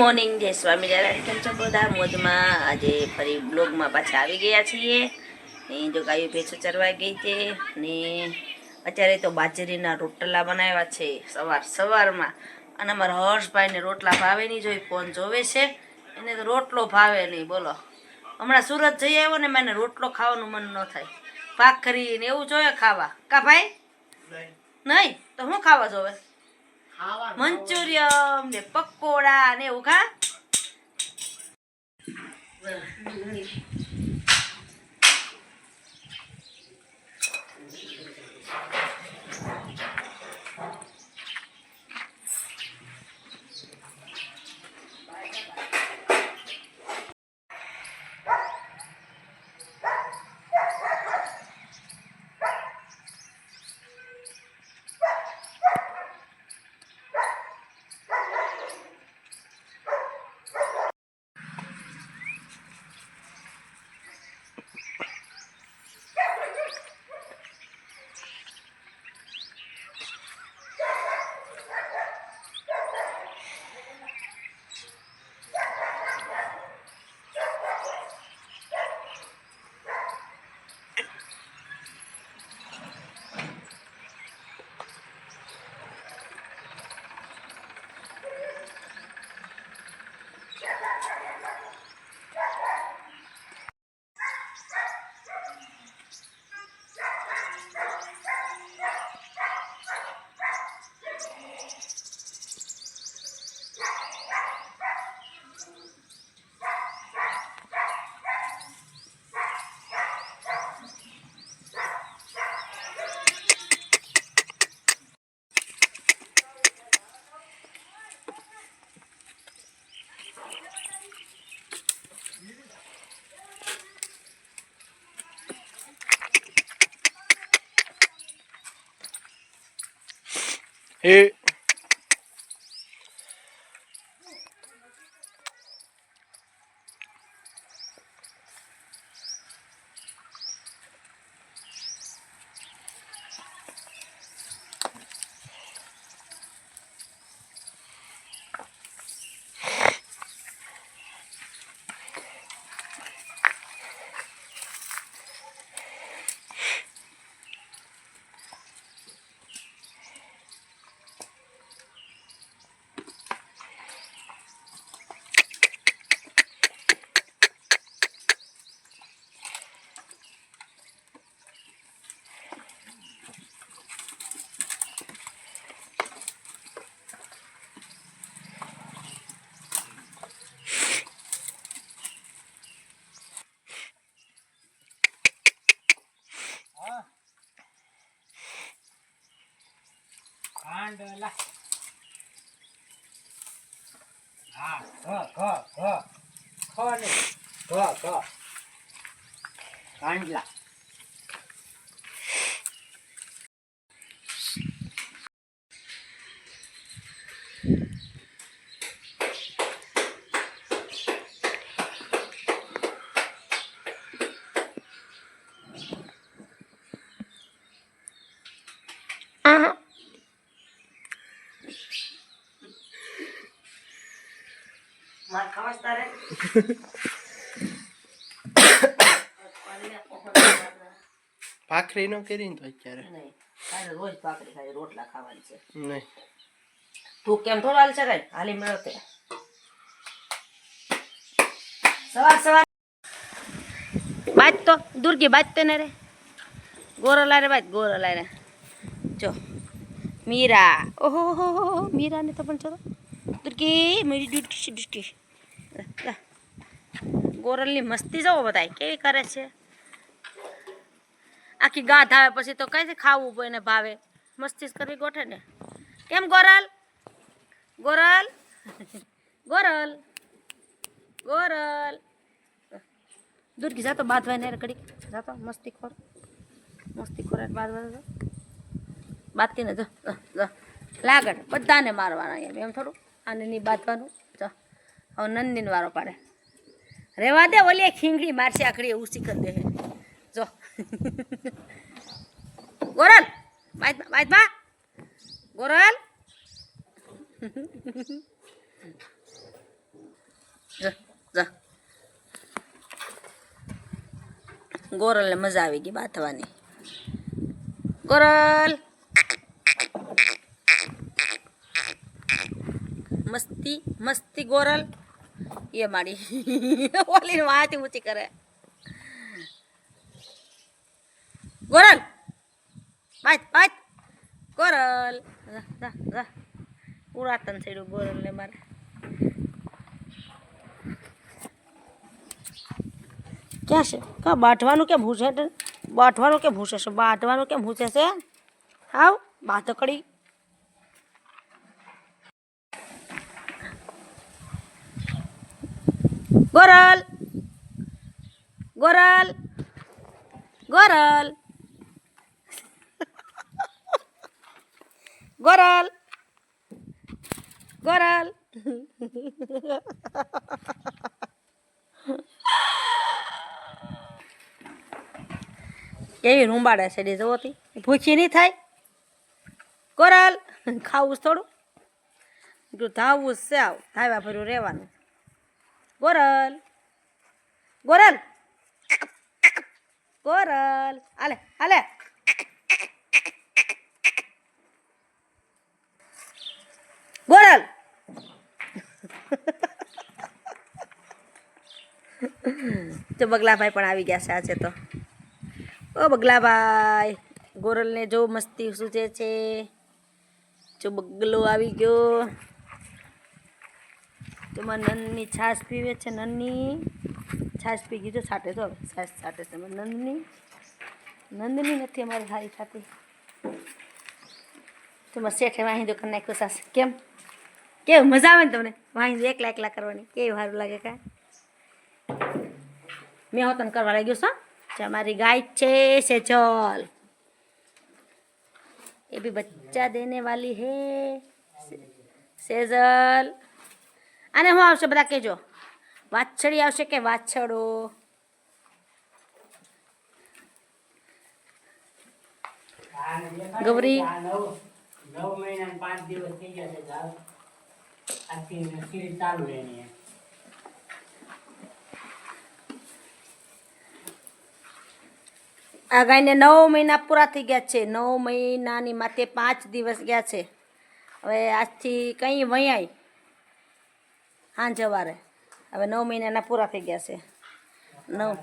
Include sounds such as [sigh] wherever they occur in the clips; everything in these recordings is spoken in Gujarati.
મોર્નિંગ જય સ્વામિનારાયણ. કેમ છો બધા? મોજમાં આજે ફરી બ્લોગમાં પાછા આવી ગયા છીએ. ને જો ગાયો ભેંસો ચરવા ગઈ છે ને અત્યારે તો બાજરીના રોટલા બનાવ્યા છે સવાર સવારમાં. અને અમારા હર્ષભાઈને રોટલા ભાવે નહીં જોઈ ફોન જોવે છે. એને તો રોટલો ભાવે નહીં બોલો. હમણાં સુરત જઈ આવ્યો ને મને રોટલો ખાવાનું મન ન થાય. ભાખરી ને એવું જોઈએ ખાવા. કા ભાઈ? નહીં. તો શું ખાવા જોવે? મંચુરિયમ ને પકોડા ને એવું ખા એ ખાવા જ ભાખરી ન કરીને તો અત્યારે. નહીં તારે રોજ ભાખરી ખાય રોટલા ખાવાની છે. નહીં. તું કેમ થોડો હાલ છે કઈ? હાલી મેળો તે. સવાર સવાર. બાજ તો દુર્ગી બાજ તો ને રે. ગોરો લારે બાજ ગોરો લારે જો મીરા. ઓહો મીરાને તો પણ ચલો. દુર્ગી મીરી ડુટકી ડુટકી ગોરલની મસ્તી જવો બધા કેવી કરે છે? આખી ગાધ આવે પછી તો કઈ ખાવું પડે ને ભાવે. મસ્તી કરી ગોઠે ને. કેમ ગોરલ? ગોરલ? ગોરલ? ગોરલ? દુર્ગી જાતો બાંધવા ને ઘડી જાતો મસ્તી ખોર. મસ્તી ખોર બાંધવા બાંધતી ને જો લાગડ બધાને મારવાના એમ થોડું. આને નહીં બાંધવાનું. હવે નંદીન વારો પાડે. રેવા દે ઓલી ખીંગડી મારશે આખડી, એવું શીખર દે જો. ગોરલ બાજ બાજમાં ગોરલ. ગોરલને મજા આવી ગઈ બાથવાની ગોરલ. મસ્તી મસ્તી ગોરલ. એ મારી ઓલી વાતી ઊંચી કરે. ગોરલ બાત બાત ગોરલ જા જા જા ઉડાતન થયું મારે. ક્યાં છે? કા બાંધવાનું કેમ ભૂસે છે બાંધવાનું કેમ ભૂસે છે બાંધવાનું કેમ ભૂસે છે આવ બાધકડી. ગોરલ. ગોરલ. ગોરલ. ગોરલ. ગોરલ. કેવી રૂંબાડે છે ડે જોતી ભૂખી નહીં થાય? કોરલ ખાવું થોડું? તું ધાવવું જ છે આવ. ધાવ્યા ભર્યું રહેવાનું. ગોરલ. ગોરલ. ગોરલ. હાલે હાલે. ગોરલ. જો બગલાભાઈ પણ આવી ગયા છે આજે તો. ઓ બગલાભાઈ, ગોરલને જો મસ્તી સૂચે છે? જો બગલો આવી ગયો. તેમાં નંદની છાશ પીવે છે, નંદની. છાશ પી ગઈ તો સાટે તો હવે. છાશ સાટે છે નંદની. નંદની નથી અમારે સારી થતી તેમાં શેઠે વાંધો કરી નાખ્યો સાસ કેમ? કેવું? મજા આવે ને તમને? વાંધો એકલા એકલા કરવાની. કેવું સારું લાગે કાંઈ? મેં હો તને કરવા લાગ્યો છું જે અમારી ગાય છે, સેજલ. એ બી બચ્ચા દેને વાલી હે સેજલ. અને હું આવશે, બધા કહેજો. વાછડી આવશે કે વાછડો? ગૌરી. આ ગાયને નવ મહિના પૂરા થઈ ગયા છે. નવ મહિનાની માથે પાંચ દિવસ ગયા છે. હવે આજથી કંઈ વયાય હાં વારે. હવે નવ મહિનાના પૂરા થઈ ગયા છે. નવ.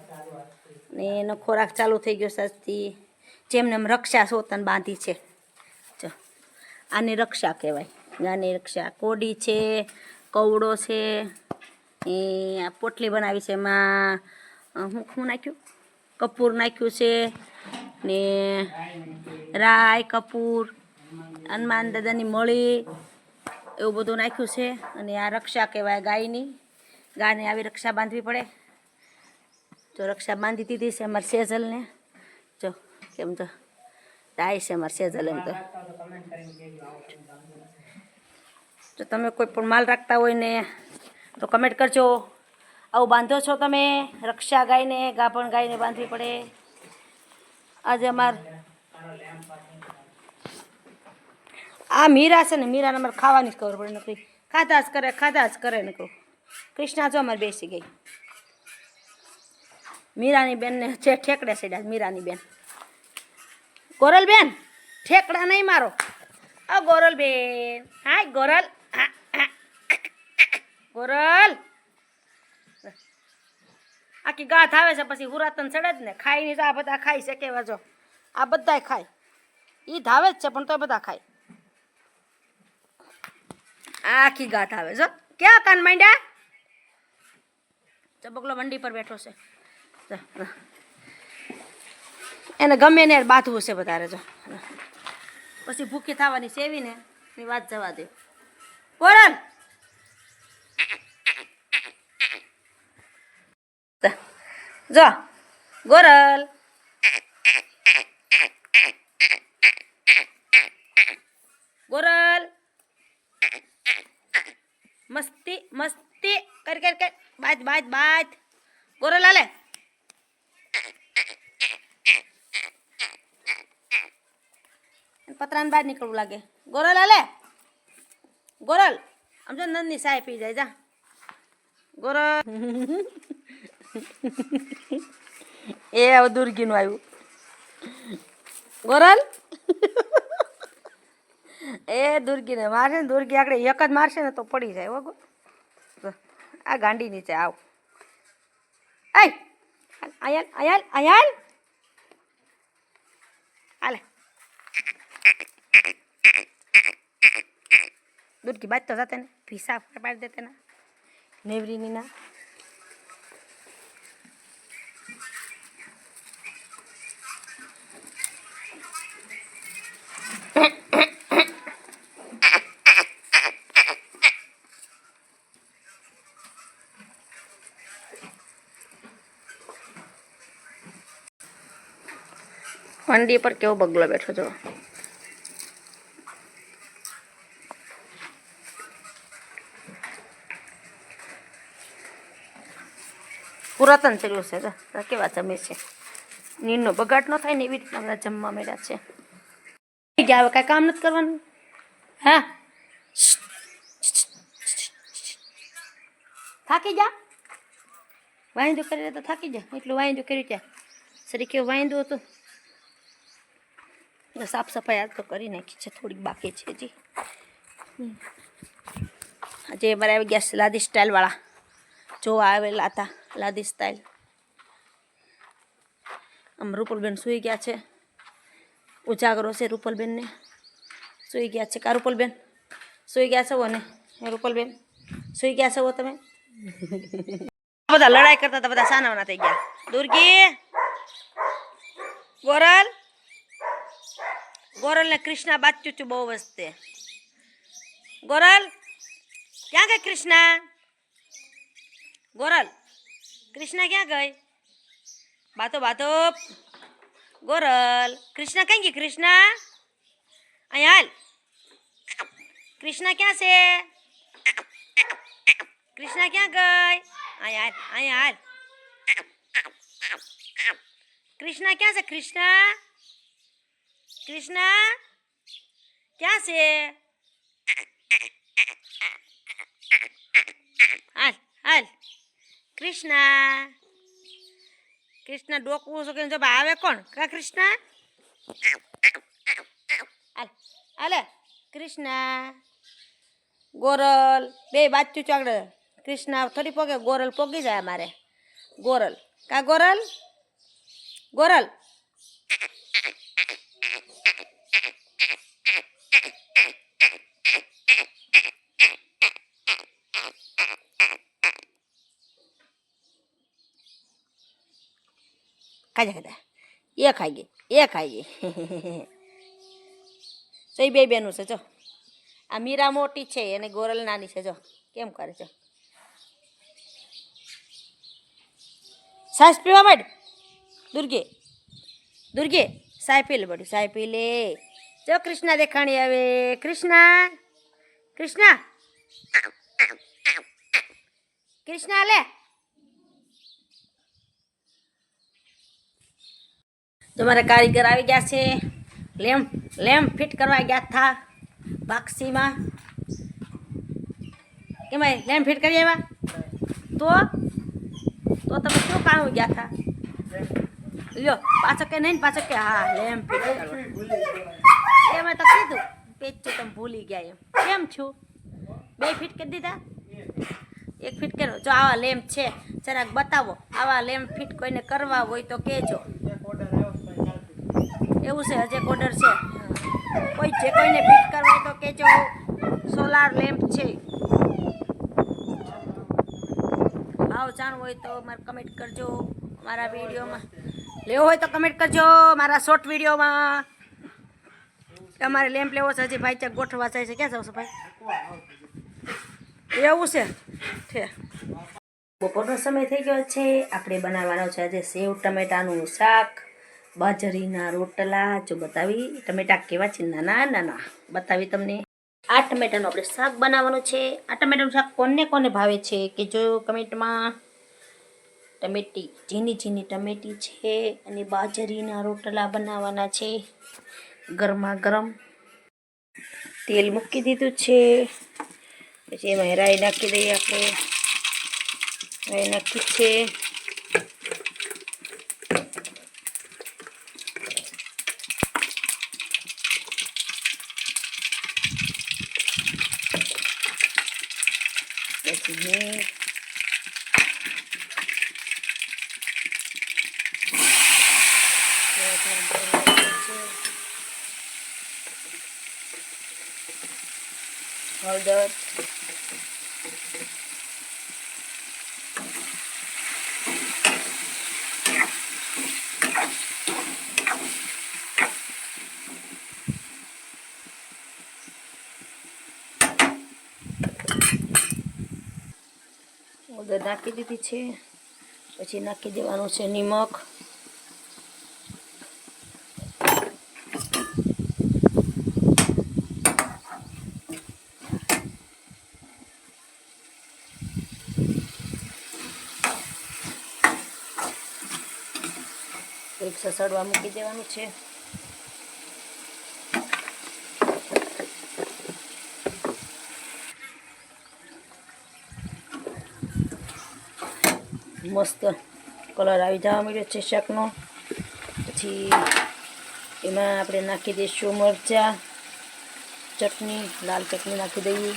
ને એનો ખોરાક ચાલુ થઈ ગયો સસ્તી આજથી. જેમને એમ રક્ષા સોતન બાંધી છે. જો, આને રક્ષા કહેવાય. ગાની રક્ષા. કોડી છે, કવડો છે એ આ પોટલી બનાવી છે એમાં હું શું નાખ્યું? કપૂર નાખ્યું છે, ને રાય, કપૂર, હનુમાન દાદાની મળી એવું બધું નાખ્યું છે. અને આ રક્ષા કહેવાય ગાયની. ગાયને આવી રક્ષા બાંધવી પડે. જો રક્ષા બાંધી દીધી છે અમારે સેજલને. જો, કેમ તો રાય છે અમારે સેજલ એમ તો. જો તમે કોઈ પણ માલ રાખતા હોય ને, તો કમેન્ટ કરજો. આવું બાંધો છો તમે, રક્ષા ગાયને, ગાભણ ગાયને બાંધવી પડે. આજે અમાર આ મીરા છે ને, મીરાને અમારે ખાવાની જ ખબર પડે નકરી ખાધા જ કરે, ખાધા જ કરે નકરું કૃષ્ણા જો અમારે બેસી ગઈ. મીરાની બેનને છે ઠેકડે સડ્યા મીરાની બેન. ગોરલ બેન, ઠેકડા નહીં મારો. આ ગોરલ બેન. હાય, ગોરલ. ગોરલ. આખી ગાથ આવે છે, પછી હુરાતન ચડે જ ને. ખાઈ નહીં આ બધા ખાઈ શકે એવા જો. આ બધાય ખાય. એ ધાવે જ છે, પણ તોય બધા ખાય. આખી ગાથ આવે જો ક્યાં કાન માંડ્યા? ચબકલો મંડી પર બેઠો છે. એને ગમે ને બાંધવું છે વધારે જો. પછી ભૂખી થવાની સેવી ને ની વાત જવા દે. બોરલ જો. ગોરલ. ગોરલ. મસ્તી મસ્તી. કર કર કર. બાજ બાજ બાજ ગોરલ લાલે. પતરાને બહાર નીકળવું લાગે. ગોરલ હાલે ગોરલ આમ જો નંદની સાય પી જાય, જા. ગોરલ [laughs] એ દુર્ગીનું આવ્યું. ગોરલ એ દુર્ગીને મારશે ને દુર્ગી આગળ એક જ મારશે ને તો પડી જાય, હો ગો. આ ગાંડી નીચે આવ. આય! આયાલ આયાલ આયાલ! હાલે. દુર્ગી બાજતો જાતે ને, ભીસા પાડી દેતે ના નેવરીની ના વંડી પર કેવો બગલો બેઠો જો પુરાતન થયેલું છે. કેવા જમે છે? નીરનો બગાડ ન થાય ને એવી રીતના બધા જમવા મળ્યા છે. ગયા, હવે કાંઈ કામ નથી કરવાનું? હા? થાકી જા વાંદો કરી તો થાકી જા એટલું વાંદો કર્યું ત્યાં સરી કેવું વાંદો હતું? સાફ સફાઈ આજ તો કરી નાખી છે, થોડીક બાકી છે હજી. આજે અમારે આવી ગયા છે લાદી સ્ટાઇલવાળા જોવા આવેલા હતા, લાદી સ્ટાઇલ આમ રૂપલબેન સૂઈ ગયા છે. ઉજાગરો છે રૂપલબેનને. સૂઈ ગયા છે. કા રૂપલબેન? સૂઈ ગયા છો ને રૂપલબેન? સૂઈ ગયા છો તમે? બધા લડાઈ કરતા હતા, બધા સાનાવાના થઈ ગયા. દુર્ગી! ગોરલ ગોરલ ને કૃષ્ણા બાચ્યું છું બહુ વસ્તે ગોરલ ક્યાં ગઈ કૃષ્ણા ગોરલ કૃષ્ણા ક્યાં ગઈ બાતો બાતો ગોરલ કૃષ્ણા ક્યાં ગઈ કૃષ્ણા અહીંયા હાલ કૃષ્ણા ક્યાં છે કૃષ્ણા ક્યાં ગઈ અહીંયા હાલ અહીંયા હાલ કૃષ્ણા ક્યાં છે કૃષ્ણા કૃષ્ણા, ક્યાં છે? હાલ હાલ. કૃષ્ણા, કૃષ્ણ ડોકવું છો કે જો આવે કોણ? કા કૃષ્ણ? હાલ, હાલે. કૃષ્ણ, ગોરલ. બે બાજુ ચોકડે કૃષ્ણ થોડી પોગે. ગોરલ પોગી જાય અમારે. ગોરલ. કા ગોરલ? ગોરલ. ખાજા ખાજા એ ખાઈ ગઈ, એ ખાઈ ગઈ. [laughs] તો એ બે બેનું છે, જો. આ મીરા મોટી છે અને ગોરલ નાની છે, જો. કેમ કરે છે સાસ પીવા માંડ. દુર્ગે દુર્ગે સાય લે બધું સાય લે. જો કૃષ્ણ દેખાણી આવે. કૃષ્ણ કૃષ્ણ. કૃષ્ણ, લે. તમારા કારીગર આવી ગયા છે. લેમ્પ લેમ્પ ફિટ કરવા ગયા થા બાક્સીમાં કેમ ભાઈ લેમ્પ ફિટ કરી આવ્યા? તો? તો તમે શું કામ ગયા થા? લ્યો પાછો કે નહીં પાછળ પાછો કે હા લેમ્પ ફિટ કરવા. એમાં તો કીધું, પેજ તો તમે ભૂલી ગયા એમ. કેમ છું? બે ફિટ કરી દીધા? એક ફિટ કરો જો આવા લેમ્પ છે, જરાક બતાવો. આવા લેમ્પ ફિટ કોઈને કરવા હોય તો કહેજો. એવું છે, હજે ઓર્ડર છે. કોઈ જે કોઈને ફિટ કરવા હોય તો કહેજો સોલાર લેમ્પ છે. ભાવ જાણવો હોય તો મારે કમેન્ટ કરજો મારા વિડીયોમાં. લેવો હોય તો કમેન્ટ કરજો મારા શોર્ટ વિડીયોમાં. તમારે લેમ્પ લેવો છે, હજી ભાઈ ત્યાં ગોઠવા જાય છે. ક્યાં જાવ છો ભાઈ? એવું છે. બપોરનો સમય થઈ ગયો છે. આપણે બનાવવાનો છે આજે સેવ ટમેટાનું શાક. બાજરીના રોટલા જો બતાવી, ટમેટા કેવા છે? નાના નાના. બતાવી તમને. આ ટમેટાનું આપણે શાક બનાવવાનું છે. આ ટમેટાનું શાક કોને કોને ભાવે છે? કે જો કમેન્ટમાં ટમેટી ઝીની ઝીની ટમેટી છે અને બાજરીના રોટલા બનાવવાના છે. ગરમા ગરમ તેલ મૂકી દીધું છે. પછી એમાં રાઈ નાખી દઈએ આપણે. રાઈ નાખી છે. પછી મેં હળદર હળદર નાખી દીધી છે. પછી નાખી દેવાનું છે નિમક. એક સસડવા મૂકી દેવાનું છે. મસ્ત કલર આવી જવા મળ્યો છે શાકનો. પછી એમાં આપણે નાખી દઈશું મરચાં, ચટણી, લાલ ચટણી નાખી દઈએ.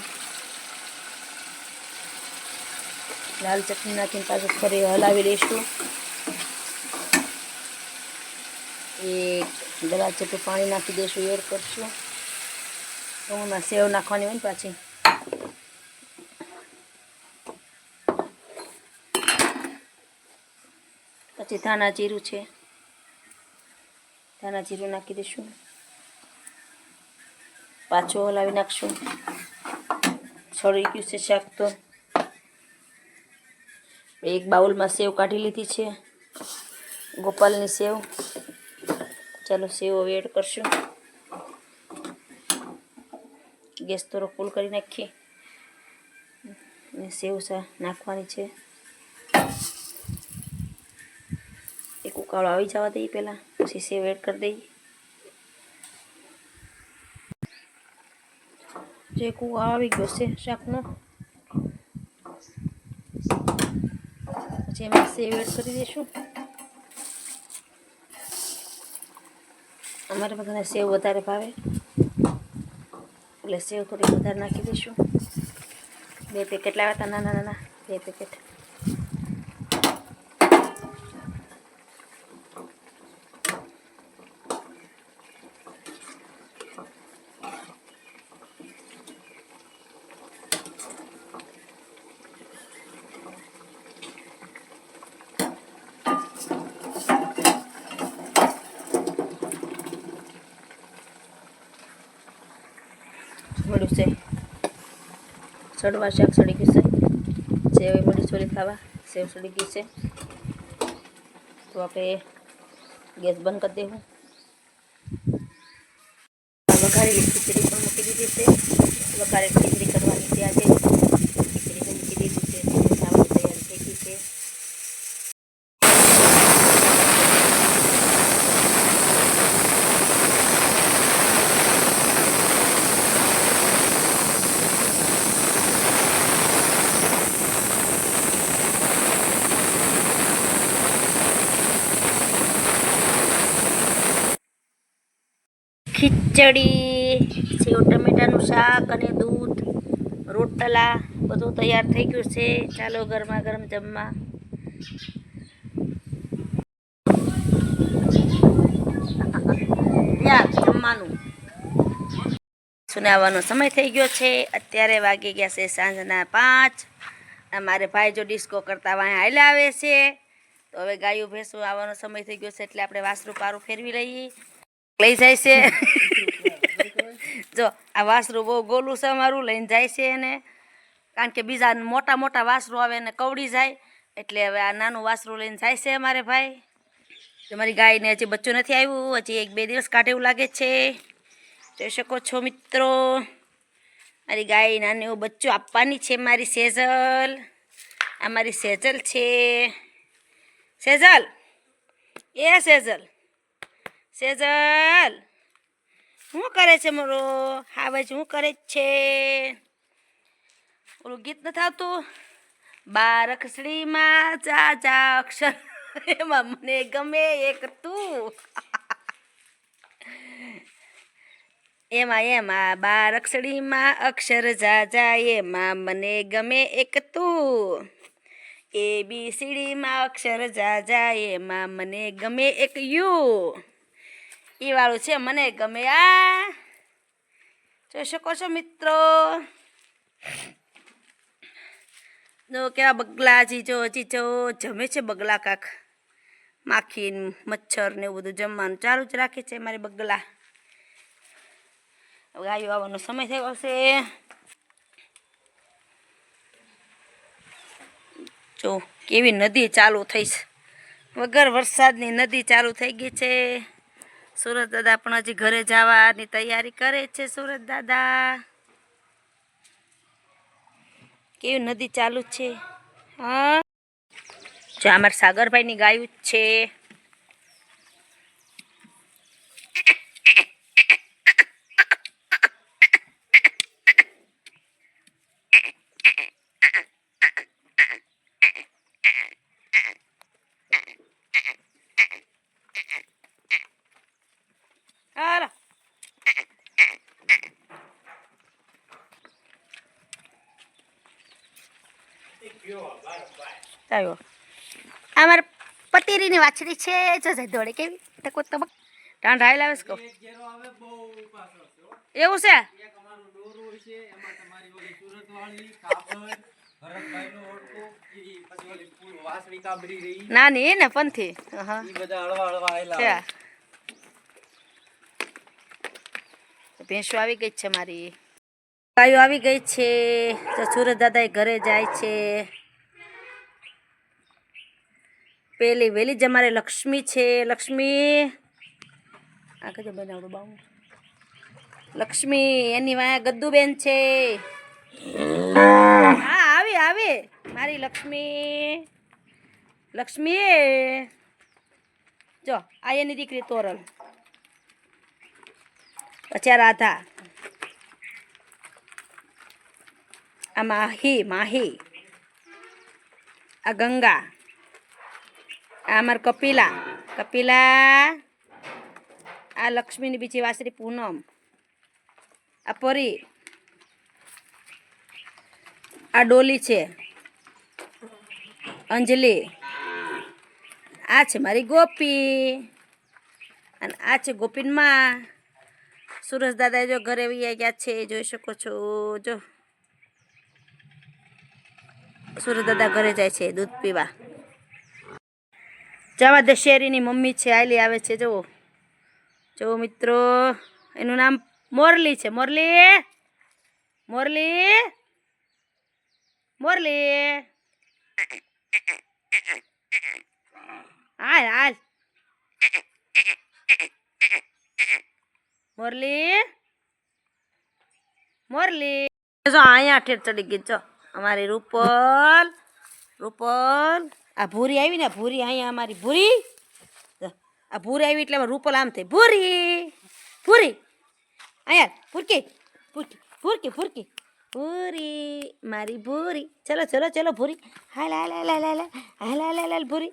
લાલ ચટણી નાખીને પાછું ફરી હલાવી લઈશું એક ગલાસ જેટલું પાણી નાખી દઈશું, એડ કરશું. એમાં સેવ નાખવાની હોય ને પાછી. પછી ધાણા જીરું છે. ધાણા જીરું નાખી દઈશું. પાછું હલાવી નાખશું. છળી ગયું છે શાક તો. એક બાઉલમાં સેવ કાઢી લીધી છે. ગોપાલની સેવ. ચાલો સેવ હવે એડ કરશું. ગેસ થોડો ફૂલ કરી નાખીએ. સેવ નાખવાની છે એક ઉકાળો આવી જવા દઈએ પહેલાં. પછી સેવ એડ કરી દઈએ. જે એક આવી ગયો છે, શાકનો. પછી એમાં સેવ એડ કરી દઈશું. અમારે બધાને સેવ વધારે ભાવે. એટલે સેવ થોડી વધારે નાખી દઈશું. બે પેકેટ લાવ્યા હતા, નાના નાના. બે પેકેટ મળ્યું છે સડવા શાક સડી ગયું છે. સેવ મળી ચોરી ખાવા, સેવ સડી ગઈ છે. તો આપણે ગેસ બંધ કરી દેવું. વઘારેલી ખીચડી પણ મૂકી દીધી છે. વઘારેલી ખીચડી કરવાની છે આજે ખીચડી પણ મૂકી દીધી છે ખાવાની તૈયારી થઈ ગઈ છે ખીચડી સેવ ટમેટાનું શાક અને દૂધ, રોટલા, બધું તૈયાર થઈ ગયું છે. ચાલો ગરમા ગરમ જમવા. જમવાનું. સુનાવાનો સમય થઈ ગયો છે. અત્યારે વાગી ગયા છે સાંજના પાંચ. અમારે ભાઈ જો ડિસ્કો કરતા વાંહે હાલ આવે છે. તો હવે ગાયું ભેંસું આવવાનો સમય થઈ ગયો છે એટલે આપણે વાસરું પારું ફેરવી લઈએ. લઈ જાય છે. જો આ વાસરું બહુ ગોલું છે અમારું લઈને જાય છે એને. કારણ કે બીજા મોટા મોટા વાસરું આવે એને કવડી જાય. એટલે હવે આ નાનું વાસરું લઈને જાય છે અમારે ભાઈ. તમારી ગાયને હજી બચ્ચું નથી આવ્યું, હજી એક બે દિવસ કાઢે એવું લાગે છે. જોઈ શકો છો મિત્રો, મારી ગાય નાનું એવું બચ્ચું આપવાની છે મારી સેજલ. આ મારી સેજલ છે. સેજલ? એ સેજલ? સેજલ? શું કરે છે મારો? હાવે શું કરે છે? ઓલું ગીત નથી આવતું? બાર અક્ષરીમાં ચા અક્ષર. એમાં મને ગમે એક તું. એમાં એમાં, બાર અક્ષરીમાં અક્ષર જાજા એમાં મને ગમે એક તું. એ બી સીડીમાં અક્ષર જાજા એમાં મને ગમે એક યુ. એ વાળું છે, મને ગમે. આ! જોઈ શકો છો મિત્રો? જો કેવા બગલા ચીચો જો જમે છે બગલા કાક. માખી મચ્છર ને એવું બધું જમવાનું ચાલુ જ રાખે છે મારી બગલા. ગાયો આવવાનો સમય થયો હશે. જો કેવી નદી ચાલુ થઈ છે. વગર વરસાદની નદી ચાલુ થઈ ગઈ છે. સુરત દાદા પણ હજી ઘરે જવાની તૈયારી કરે છે સુરત દાદા. કેવી નદી ચાલુ છે? હા. જો અમારા સાગરભાઈની ગાયું જ છે. આવ્યો. આ મારે પતીરીની વાછડી છે જો જાય દોડે કેવી તકો તબક ટાણ હાઈ લાવે કહો. એવું છે? નાની ને પંથી? ભેંસો આવી ગઈ છે મારી. ગાયો આવી ગઈ છે. તો સુરત દાદા ઘરે જાય છે. પેલી વેલી જ અમારે લક્ષ્મી છે. લક્ષ્મી, આ કજે બનાવડું બાઉ લક્ષ્મી, એની વાયા ગદ્દુબેન છે. હા, આવે આવે. મારી લક્ષ્મી. લક્ષ્મી જો, આ એની દીકરી તોરલ. પછી રાધા. આ માહી માહી. આ ગંગા. આ મારા કપિલા કપિલા, આ લક્ષ્મીની બીજી વાસરી પૂનમ, આ પરી, આ ડોલી છે, અંજલિ, આ છે મારી ગોપી, અને આ છે ગોપીનમાં સુરજ દાદા જો ઘરે આવી ગયા છે જોઈ શકો છો, જો. સુરજ દાદા ઘરે જાય છે, દૂધ પીવા. જવા દશેરીની મમ્મી છે, આયલી આવે છે, જુઓ. જુઓ મિત્રો, એનું નામ મોરલી છે. મોરલી? મોરલી? મોરલી? હાલ હાલ. મોરલી? મોરલી? જો, અહીંયા ઠેર ચડી ગઈ, જો. અમારી રૂપલ રૂપલ. આ ભૂરી આવી ને, ભૂરી અહીંયા અમારી ભૂરી. આ ભૂરી આવી એટલે રૂપલ આમ થઈ. ભૂરી ભૂરી. અહીંયા, ભૂરકી ભૂરકી ભૂરકી ભૂરકી. ભૂરી, મારી ભૂરી. ચલો ચલો ચલો, ભૂરી. હાલ હાલ હાલ હાલ હાલ હાલ હાલ હાલ હાલ, ભૂરી.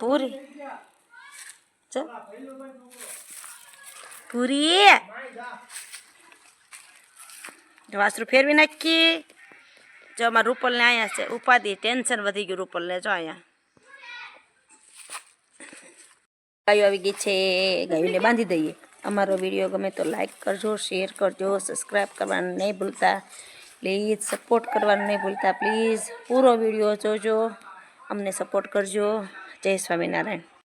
ભૂરી. ચલ. ભૂરી. વાસરું ફેરવી નાખી. જો અમારા રૂપલને અહીંયા છે, ઉપાધિ, ટેન્શન વધી ગયું રૂપલને જો અહીંયા. ગાયો આવી ગઈ છે, ગાયોને બાંધી દઈએ. અમારો વીડિયો ગમે તો લાઈક કરજો શેર કરજો સબસ્ક્રાઈબ કરવાનું નહીં ભૂલતા. પ્લીઝ સપોર્ટ કરવાનું નહીં ભૂલતા. પ્લીઝ પૂરો વીડિયો જોજો. અમને સપોર્ટ કરજો. જય સ્વામિનારાયણ.